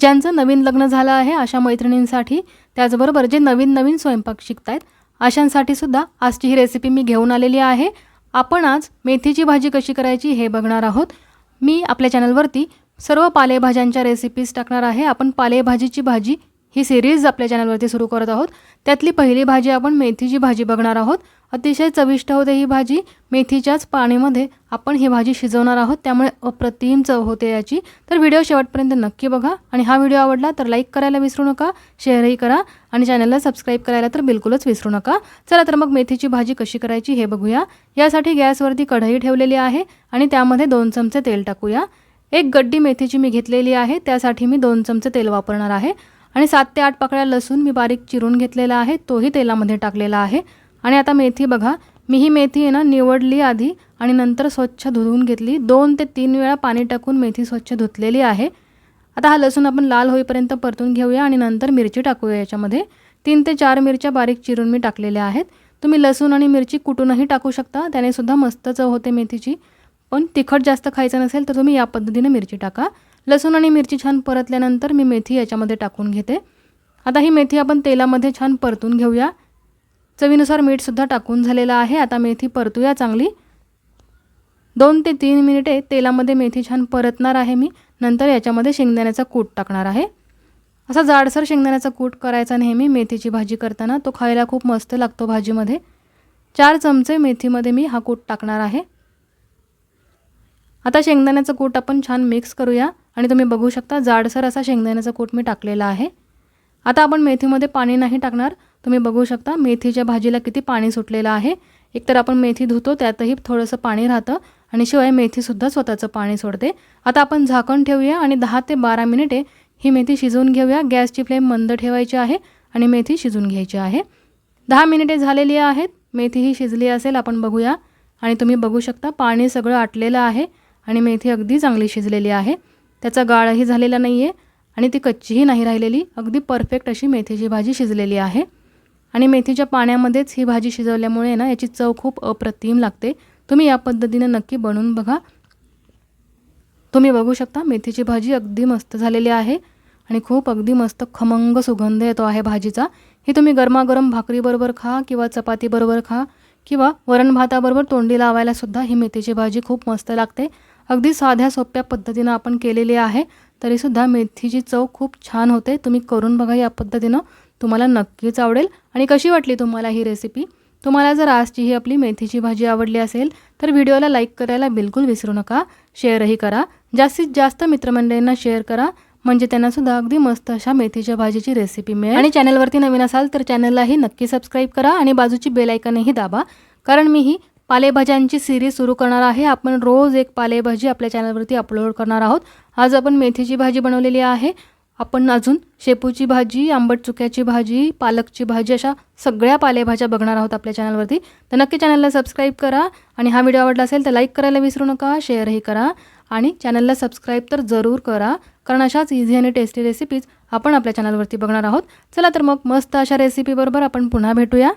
ज्यांचं नवीन लग्न झालं आहे अशा मैत्रिणींसाठी त्याचबरोबर जे नवीन नवीन स्वयंपाक शिकतायत अशांसाठी सुद्धा आजची ही रेसिपी मी घेऊन आलेली आहे. आपण आज मेथीची भाजी कशी करायची हे बघणार आहोत. मी आपल्या चॅनलवरती सर्व पालेभाज्यांच्या रेसिपीज टाकणार आहे. आपण पालेभाजीची भाजी ही सिरीज आपल्या चॅनलवरती सुरू करत आहोत. त्यातली पहिली भाजी आपण मेथीची भाजी बघणार आहोत. अतिशय चविष्ट होते ही भाजी. मेथीच्याच पाणीमध्ये आपण ही भाजी शिजवणार आहोत. त्यामुळे अप्रतिम चव होते याची. तर व्हिडिओ शेवटपर्यंत नक्की बघा. आणि हा व्हिडिओ आवडला तर लाईक करायला विसरू नका. शेअरही करा. आणि चॅनलला सबस्क्राईब करायला तर बिलकुलच विसरू नका. चला तर मग मेथीची भाजी कशी करायची हे बघूया. यासाठी गॅसवरती कढई ठेवलेली आहे. आणि त्यामध्ये दोन चमचे तेल टाकूया. एक गड्डी मेथीची मी घेतलेली आहे. त्यासाठी मी दोन चमचे तेल वापरणार आहे. आणि सात ते आठ पाकळ्या लसूण मी बारीक चिरून घेतलेला आहे. तोही तेलामध्ये टाकलेला आहे. आणि आता मेथी बघा. मी ही मेथी आहे ना निवडली आधी आणि नंतर स्वच्छ धुवून घेतली. दोन ते तीन वेळा पाणी टाकून मेथी स्वच्छ धुतलेली आहे. आता हा लसूण आपण लाल होईपर्यंत परतून घेऊया आणि नंतर मिरची टाकूया याच्यामध्ये. तीन ते चार मिरच्या बारीक चिरून मी टाकलेल्या आहेत. तुम्ही लसूण आणि मिरची कुटूनही टाकू शकता. त्याने सुद्धा मस्त चव होते मेथीची. पण तिखट जास्त खायचं नसेल तर तुम्ही या पद्धतीने मिरची टाका. लसूण आणि मिरची छान परतल्यानंतर मी मेथी याच्यामध्ये टाकून घेते. आता ही मेथी आपण तेलामध्ये छान परतून घेऊया. चवीनुसार मीठसुद्धा टाकून झालेलं आहे. आता मेथी परतूया चांगली. दोन ते तीन मिनिटे तेलामध्ये मेथी छान परतणार आहे मी. नंतर याच्यामध्ये शेंगदाण्याचा कूट टाकणार आहे. असा जाडसर शेंगदाण्याचा कूट करायचा नेहमी मेथीची भाजी करताना. तो खायला खूप मस्त लागतो भाजीमध्ये. चार चमचे मेथीमध्ये मी हा कूट टाकणार आहे. आता शेंगदाण्याचं कूट आपण छान मिक्स करूया. आणि तुम्ही बघू शकता जाडसर असा शेंगदाण्याचा कूट मी टाकलेला आहे. आता आपण मेथीमध्ये पाणी नाही टाकणार. तुम्ही बघू शकता मेथीच्या भाजीला किती पाणी सुटलेलं आहे. एकतर आपण मेथी धुतो त्यातही थोडंसं पाणी राहतं आणि शिवाय मेथीसुद्धा स्वतःचं पाणी सोडते. आता आपण झाकण ठेवूया आणि दहा ते बारा मिनिटे ही मेथी शिजवून घेऊया. गॅसची फ्लेम मंद ठेवायची आहे आणि मेथी शिजवून घ्यायची आहे. दहा मिनिटे झालेली आहेत. मेथी ही शिजली असेल आपण बघूया. आणि तुम्ही बघू शकता पाणी सगळं आटलेलं आहे आणि मेथी अगदी चांगली शिजलेली आहे. त्याचा गाळही झालेला नाही आहे आणि ती कच्चीही नाही राहिलेली अगदी परफेक्ट अशी मेथीची भाजी शिजलेली आहे. आणि मेथीच्या पाण्यामध्येच ही भाजी शिजवल्यामुळे ना याची चव खूप अप्रतिम लागते. तुम्ही या पद्धतीने नक्की बनवून बघा. तुम्ही बघू शकता मेथीची भाजी अगदी मस्त झालेली आहे आणि खूप अगदी मस्त खमंग सुगंध येतो आहे भाजीचा. ही तुम्ही गरमागरम भाकरीबरोबर खा किंवा चपातीबरोबर खा किंवा वरण भाताबरोबर तोंडी लावायला सुद्धा ही मेथीची भाजी खूप मस्त लागते. अगदी साध्या सोप्या पद्धतीनं आपण केलेली आहे. तरीसुद्धा मेथीची चव खूप छान होते. तुम्ही करून बघा या पद्धतीनं. तुम्हाला नक्कीच आवडेल. आणि कशी वाटली तुम्हाला ही रेसिपी तुम्हाला जर आजची ही आपली मेथीची भाजी आवडली असेल तर व्हिडिओला लाईक करायला बिलकुल विसरू नका. शेअरही करा. जास्तीत जास्त मित्रमंडळींना शेअर करा. म्हणजे त्यांनासुद्धा अगदी मस्त अशा मेथीच्या भाजीची रेसिपी मिळेल. आणि चॅनलवरती नवीन असाल तर चॅनललाही नक्की सबस्क्राईब करा आणि बाजूची बेल आयकनही दाबा. कारण मी ही पालेभाज्यांची सिरीज सुरू करणार आहे. आपण रोज एक पालेभाजी आपल्या चॅनलवरती अपलोड करणार आहोत. आज आपण मेथीची भाजी बनवलेली आहे. आपण अजून शेपूची भाजी आंबट चुक्याची भाजी पालकची भाजी अशा सगळ्या पालेभाज्या बघणार आहोत आपल्या चॅनलवरती तर नक्की चॅनलला सबस्क्राईब करा आणि हा व्हिडिओ आवडला असेल तर लाईक करायला विसरू नका शेअरही करा आणि चॅनलला सबस्क्राईब तर जरूर करा. कारण अशाच इझी आणि टेस्टी रेसिपीज आपण आपल्या चॅनलवरती बघणार आहोत. चला तर मग मस्त अशा रेसिपीबरोबर आपण पुन्हा भेटूया.